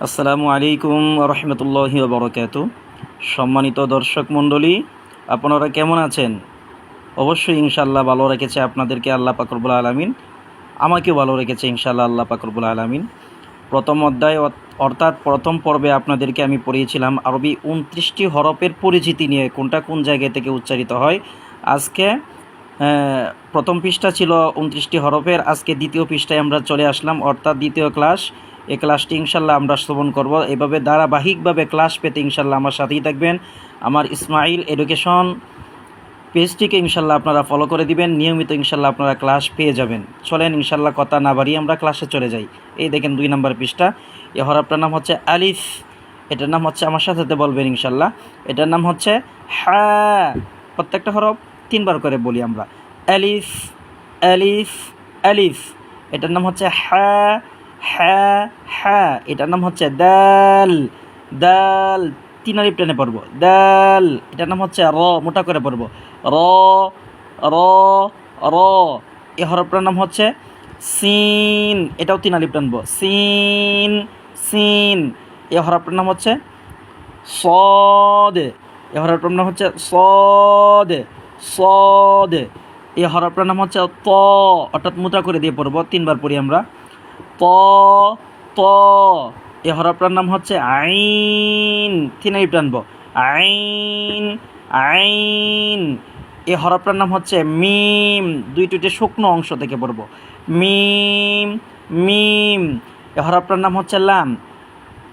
আসসালামু আলাইকুম রহমতুল্লাহি বরকাত সম্মানিত দর্শক মণ্ডলী, আপনারা কেমন আছেন? অবশ্যই ইনশাল্লাহ ভালো রেখেছে আপনাদেরকে আল্লাহ পাকরবুল আলমিন। আমাকেও ভালো রেখেছে ইনশাল্লাহ আল্লাহ পাকরবুল আলমিন। প্রথম অধ্যায় অর্থ- অর্থাৎ প্রথম পর্বে আপনাদেরকে আমি পড়িয়েছিলাম আরবি উনত্রিশটি হরফের পরিচিতি নিয়ে, কোনটা কোন জায়গা থেকে উচ্চারিত হয়। আজকে প্রথম পৃষ্ঠা ছিল উনত্রিশটি হরফের, আজকে দ্বিতীয় পৃষ্ঠায় আমরা চলে আসলাম, অর্থাৎ দ্বিতীয় ক্লাস এই ক্লাসটি ইনশাল্লাহ আমরা শ্রবণ করব। এভাবে ধারাবাহিকভাবে ক্লাস পেতে ইনশাল্লাহ আমার সাথেই থাকবেন। আমার ইসমাইল এডুকেশন পেজটিকে ইনশাল্লাহ আপনারা ফলো করে দিবেন। নিয়মিত ইনশাল্লাহ আপনারা ক্লাস পেয়ে যাবেন। চলেন ইনশাল্লাহ কথা না বাড়িয়ে আমরা ক্লাসে চলে যাই। এই দেখেন দুই নম্বর পৃষ্ঠা। এই হরফটার নাম হচ্ছে আলিফ। এটার নাম হচ্ছে আমার সাথে সাথে বলবেন ইনশাল্লাহ। এটার নাম হচ্ছে হ্যাঁ প্রত্যেকটা হরফ তিনবার করে বলি আমরা। আলিফ আলিফ আলিফ। এটার নাম হচ্ছে হ্যাঁ হ্যাঁ হ্যাঁ এটার নাম হচ্ছে দাল দাল তিন আলিফ টেনে পড়ব। দাল, এটার নাম হচ্ছে র, মোটা করে পড়ব। র র র, এ হরফটার নাম হচ্ছে সিন, এটাও তিন আলিফ টানবো। সিন সিন, এ হরফটার নাম হচ্ছে সদ, এ হরফটার নাম হচ্ছে সদ সদ, এ হরফটার নাম হচ্ছে ত, অর্থাৎ মোটা করে দিয়ে পড়ব। তিনবার পড়ি আমরা। ত ত এ হরফটার নাম হচ্ছে আইন। আলিফ টানবো। আইন আইন। এ হরফটার নাম হচ্ছে মিম। দুই টুটে শুকনো অংশ থেকে পড়ব। মিম মিম। এ হরফটার নাম হচ্ছে লাম।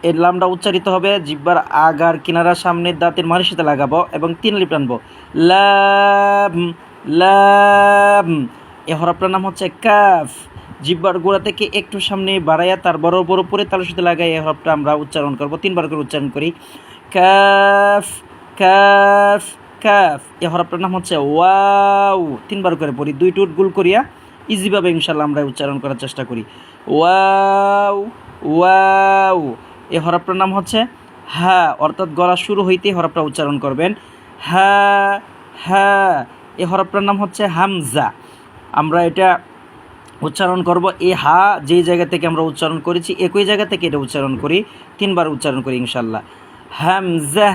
এই লামটা উচ্চারিত হবে জিব্বার আগার কিনারা সামনের দাঁতের মারির সাথে লাগাবো এবং তিন লিপ টানবো। লাম লাম। এ হরফটার নাম হচ্ছে কাফ। জিব্বার গোড়া থেকে একটু সামনে বাড়াইয়া তার বড় বড় পরে তালের সাথে লাগাই এই হরফটা আমরা উচ্চারণ করব। তিনবার করে উচ্চারণ করি। কাফ কাফ কাফ। এ হরফটার নাম হচ্ছে ওয়াও। তিনবার করে পড়ি। দুই টুট গুল করিয়া ইজিভাবে ইনশাল্লাহ আমরা উচ্চারণ করার চেষ্টা করি। Wow wow. এই হরফটার নাম হচ্ছে হ্যাঁ অর্থাৎ গলা শুরু হইতে হরফটা উচ্চারণ করবেন। হ্যাঁ হ্যাঁ এই হরফটার নাম হচ্ছে হামজা। আমরা এটা উচ্চারণ করব। এই হা যেই জায়গা থেকে আমরা উচ্চারণ করেছি, একই জায়গা থেকে এটা উচ্চারণ করি, তিনবার উচ্চারণ করি ইনশাল্লাহ হ্যামজা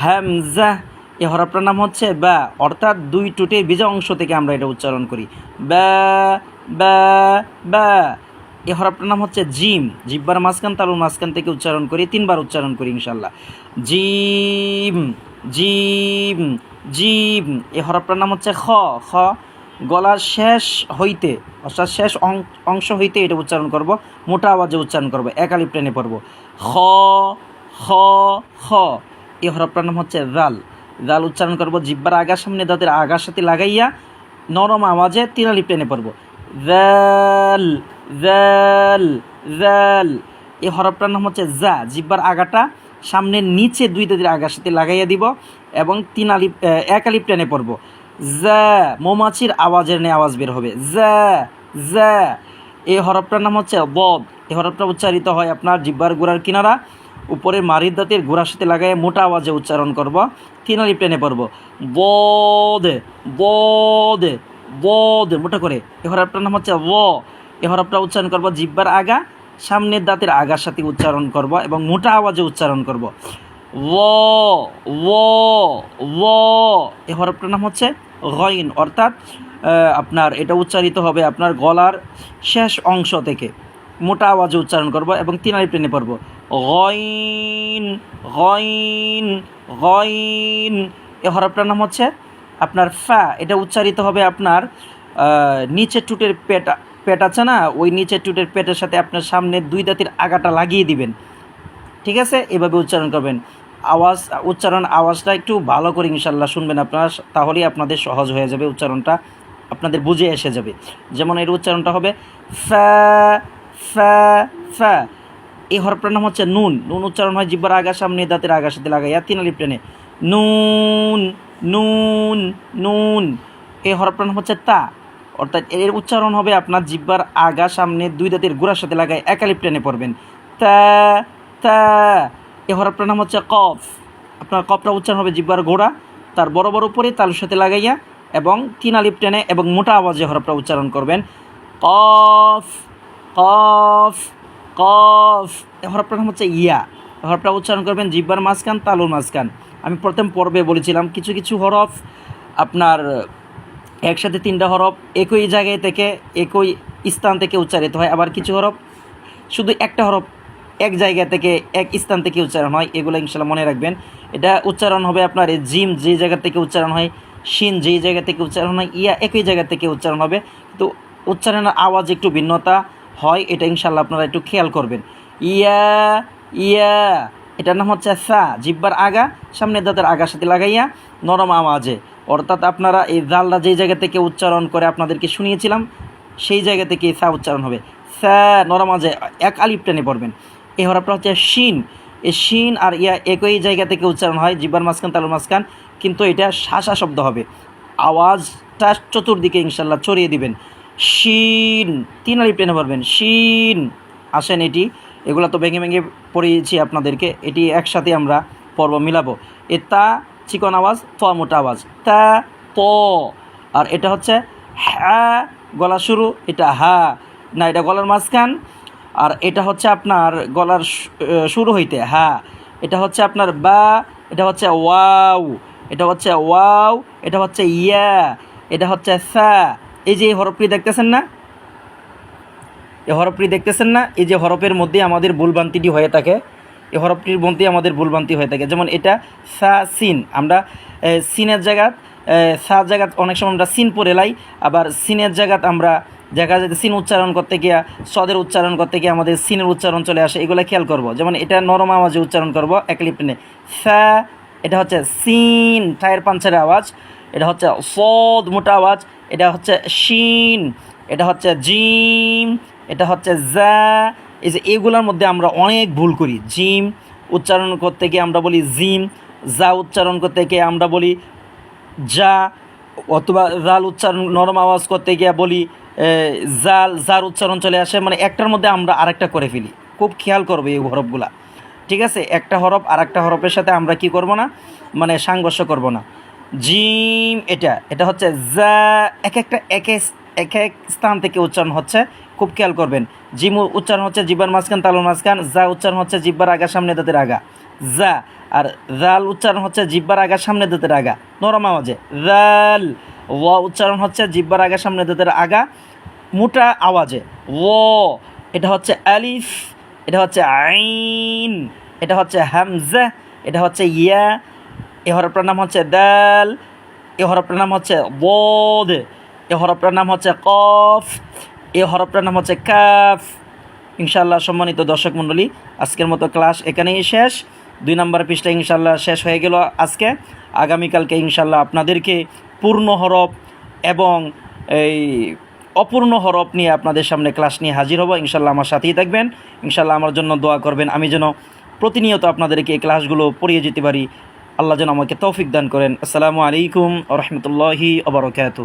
হ্যামজা এই হরফটার নাম হচ্ছে বা, অর্থাৎ দুই টুটের বীজা অংশ থেকে আমরা এটা উচ্চারণ করি। বা বা বা এই হরফটার নাম হচ্ছে জিম। জিব্বার মাঝখান, তালুর মাঝখান থেকে উচ্চারণ করি, তিনবার উচ্চারণ করি ইনশাল্লাহ জিম জিম জিম এই হরফটার নাম হচ্ছে খ খ গলার শেষ হইতে, অর্থাৎ শেষ অংশ হইতে এটা উচ্চারণ করব, মোটা আওয়াজে উচ্চারণ করব একালিপ টেনে পড়ব। খ খ খ এই হরফটার নাম হচ্ছে জাল। জাল উচ্চারণ করব, জিব্বার আগার সামনে দাঁতের আগার সাথে লাগাইয়া নরম আওয়াজে তিনালিপ টেনে পড়ব। জাল জাল জাল এই হরফটার নাম হচ্ছে জা। জিব্বার আগাটা সামনের নিচে দুই দাঁতের আগার সাথে লাগাইয়া দিব এবং তিন আলিপ এক টেনে পড়ব। জা, মৌমাছির আওয়াজের নিয়ে আওয়াজ বের হবে। জা জা। এই হরফটার নাম হচ্ছে বদ। এই হরফটা উচ্চারিত হয় আপনার জিব্বার গোড়ার কিনারা। উপরের মারির দাঁতের গোড়ার সাথে লাগাই মোটা আওয়াজে উচ্চারণ করব। তিন টেনে পড়ব। বদ বদ বদ, মোটা করে। এই হরফটার নাম হচ্ছে ব। এই হরফটা উচ্চারণ করব জিব্বার আগা। সামনের দাঁতের আগার সাথে উচ্চারণ করব এবং মোটা আওয়াজে উচ্চারণ করব। ও ও ও। এই হরফটার নাম হচ্ছে গইন, অর্থাৎ আপনার এটা উচ্চারিত হবে আপনার গলার শেষ অংশ থেকে। মোটা আওয়াজে উচ্চারণ করব এবং তিনারি টেনে পড়ব। গইন গইন গইন। এ হরফটার নাম হচ্ছে আপনার ফা। এটা উচ্চারিত হবে আপনার নিচের টুটের পেট পেট আছে না? ওই নিচের টুটের পেটের সাথে আপনার সামনে দুই দাঁতির আগাটা লাগিয়ে দিবেন। ঠিক আছে? এভাবে উচ্চারণ করবেন। আওয়াজ, উচ্চারণ আওয়াজটা একটু ভালো করে ইনশাল্লাহ শুনবেন আপনারা, তাহলেই আপনাদের সহজ হয়ে যাবে উচ্চারণটা, আপনাদের বুঝে এসে যাবে। যেমন এর উচ্চারণটা হবে এই হরফটার নাম হচ্ছে নুন। নুন উচ্চারণ হয় জিব্বার আগা সামনে, দাঁতের আগার সাথে লাগাইয়া তিন আলিপ টেনে। নুন নুন নুন। এই হরফটার হচ্ছে তা। অর্থাৎ এর উচ্চারণ হবে আপনার জিব্বার আগা সামনে, দুই দাঁতের গোড়ার সাথে লাগায় একালিপ টেনে পড়বেন। তা তা। এ হরফটার নাম হচ্ছে কফ। আপনার কফটা উচ্চারণ হবে জিব্বার গোড়া তার বড় বড় উপরে তালুর সাথে লাগাইয়া এবং তিন আলিপ টেনে এবং মোটা আওয়াজে হরফটা উচ্চারণ করবেন। কফ কফ কফ। এ হরফটার নাম হচ্ছে ইয়া। হরফটা উচ্চারণ করবেন জিব্বার মাঝখান, তালুর মাঝখান। আমি প্রথম পর্বে বলেছিলাম, কিছু কিছু হরফ আপনার একসাথে তিনটা হরফ একই জায়গায় থেকে একই স্থান থেকে উচ্চারিত হয়, আবার কিছু হরফ শুধু একটা হরফ এক জায়গা থেকে এক স্থান থেকে উচ্চারণ হয়, এগুলো ইনশাল্লাহ মনে রাখবেন। এটা উচ্চারণ হবে আপনার জিম যে জায়গা থেকে উচ্চারণ হয়, শিন যেই জায়গা থেকে উচ্চারণ হয়, ইয়া একই জায়গা থেকে উচ্চারণ হবে। তো উচ্চারণের আওয়াজ একটু ভিন্নতা হয়, এটা ইনশাল্লাহ আপনারা একটু খেয়াল করবেন। ইয়া ইয়া, এটার নাম হচ্ছে সা, জিব্বার আগা, সামনে দাঁতের আগার সাথে লাগাইয়া নরম আওয়াজে। অর্থাৎ আপনারা এই জালটা যেই জায়গা থেকে উচ্চারণ করে আপনাদেরকে শুনিয়েছিলাম, সেই জায়গা থেকে সা উচ্চারণ হবে। সা, নরম আওয়াজে, এক আলিপ টেনে পড়বেন। এই হরফটা হচ্ছে শিন। এই শিন আর ইয়া একই জায়গা থেকে উচ্চারণ হয়, জিব্বার মাঝখান, তালুর মাঝখান, কিন্তু এটা শাসা শব্দ হবে। আওয়াজটা চতুর্দিকে ইনশাল্লাহ ছড়িয়ে দিবেন। শিন, তিন আলিপ টেনে পড়বেন, শিন। আসেন এটি, এগুলো তো ভেঙে ভেঙে পড়িয়েছি আপনাদেরকে, এটি একসাথে আমরা পর্ব মিলাবো। এ তা চিকন আওয়াজ, ত মোটা আওয়াজ, তা, ত। আর এটা হচ্ছে হ্যাঁ গলা শুরু, এটা হা। না, এটা গলার মাঝখান আর এটা হচ্ছে আপনার গলার শুরু হইতে হা এটা হচ্ছে আপনার বা, এটা হচ্ছে ওয়াও, এটা হচ্ছে ওয়াও, এটা হচ্ছে ইয়া, এটা হচ্ছে সা। এই যে এই দেখতেছেন না? এই হরফটি দেখতেছেন না? এই যে হরফের মধ্যে আমাদের ভুলভ্রান্তিটি হয়ে থাকে, এই হরফটির মধ্যে আমাদের ভুলভ্রান্তি হয়ে থাকে। যেমন এটা সা, সিন। আমরা সিনের জায়গাত সা জায়গাত অনেক সময় আমরা সিন পরে লাই, আবার সিনের জায়গাত আমরা দেখা যায় সিন উচ্চারণ করতে গিয়া, সদের উচ্চারণ করতে গিয়ে আমাদের সিনের উচ্চারণ চলে আসে, এগুলো খেয়াল করব। যেমন এটা নরম আওয়াজে উচ্চারণ করব এক লিপনে সা এটা হচ্ছে সিন টায়ার পাঞ্চারের আওয়াজ। এটা হচ্ছে সদ, মোটা আওয়াজ। এটা হচ্ছে শিন। এটা হচ্ছে জিম। এটা হচ্ছে জা। এই যে এগুলোর মধ্যে আমরা অনেক ভুল করি। জিম উচ্চারণ করতে গিয়ে আমরা বলি জিম যা উচ্চারণ করতে গিয়ে আমরা বলি যা অথবা জাল উচ্চারণ, নরম আওয়াজ করতে গিয়ে বলি জাল যার উচ্চারণ চলে আসে মানে একটার মধ্যে আমরা আরেকটা করে ফেলি। খুব খেয়াল করবে এই হরফগুলা। ঠিক আছে? একটা হরফ আর একটা হরফের সাথে আমরা কি করব না? মানে সাংঘর্ষ করব না। জিম, এটা এটা হচ্ছে যা, এক একটা, এক এক- এক স্থান থেকে উচ্চারণ হচ্ছে। খুব খেয়াল করবেন। জিম উচ্চারণ হচ্ছে জিব্বার মাঝখান, তালুর মাঝখান। যা উচ্চারণ হচ্ছে জিব্বার আগা, সামনে দাঁতের আগা। যা, আর জাল উচ্চারণ হচ্ছে জিব্বার আগা, সামনে দাঁতের আগা। নরম আওয়াজে জাল ওয়া উচ্চারণ হচ্ছে জিব্বার আগা, সামনে দাঁতের আগা। মোটা আওয়াজে। ও এটা হচ্ছে আলিফ, এটা হচ্ছে আইন, এটা হচ্ছে হামজা, এটা হচ্ছে ইয়া, এ হরফটার নাম হচ্ছে দাল, এ হরফটার নাম হচ্ছে বোদ এ হরফটার নাম হচ্ছে কফ, এ হরফটার নাম হচ্ছে কাফ। ইনশাল্লাহ সম্মানিত দর্শক মণ্ডলী, আজকের মতো ক্লাস এখানেই শেষ। দুই নম্বর পৃষ্ঠা ইনশাল্লাহ শেষ হয়ে গেল আজকে। আগামীকালকে ইনশাল্লাহ আপনাদেরকে পূর্ণ হরফ এবং এই অপূর্ণ হরফ নিয়ে আপনাদের সামনে ক্লাস নিয়ে হাজির হব। ইনশাল্লাহ আমার সাথেই থাকবেন। ইনশাল্লাহ আমার জন্য দোয়া করবেন। আমি যেন প্রতিনিয়ত আপনাদেরকে এই ক্লাসগুলো পড়িয়ে যেতে পারি। আল্লাহ যেন আমাকে তৌফিক দান করেন। আসসালামু আলাইকুম রহমতুল্লাহি আবরকাত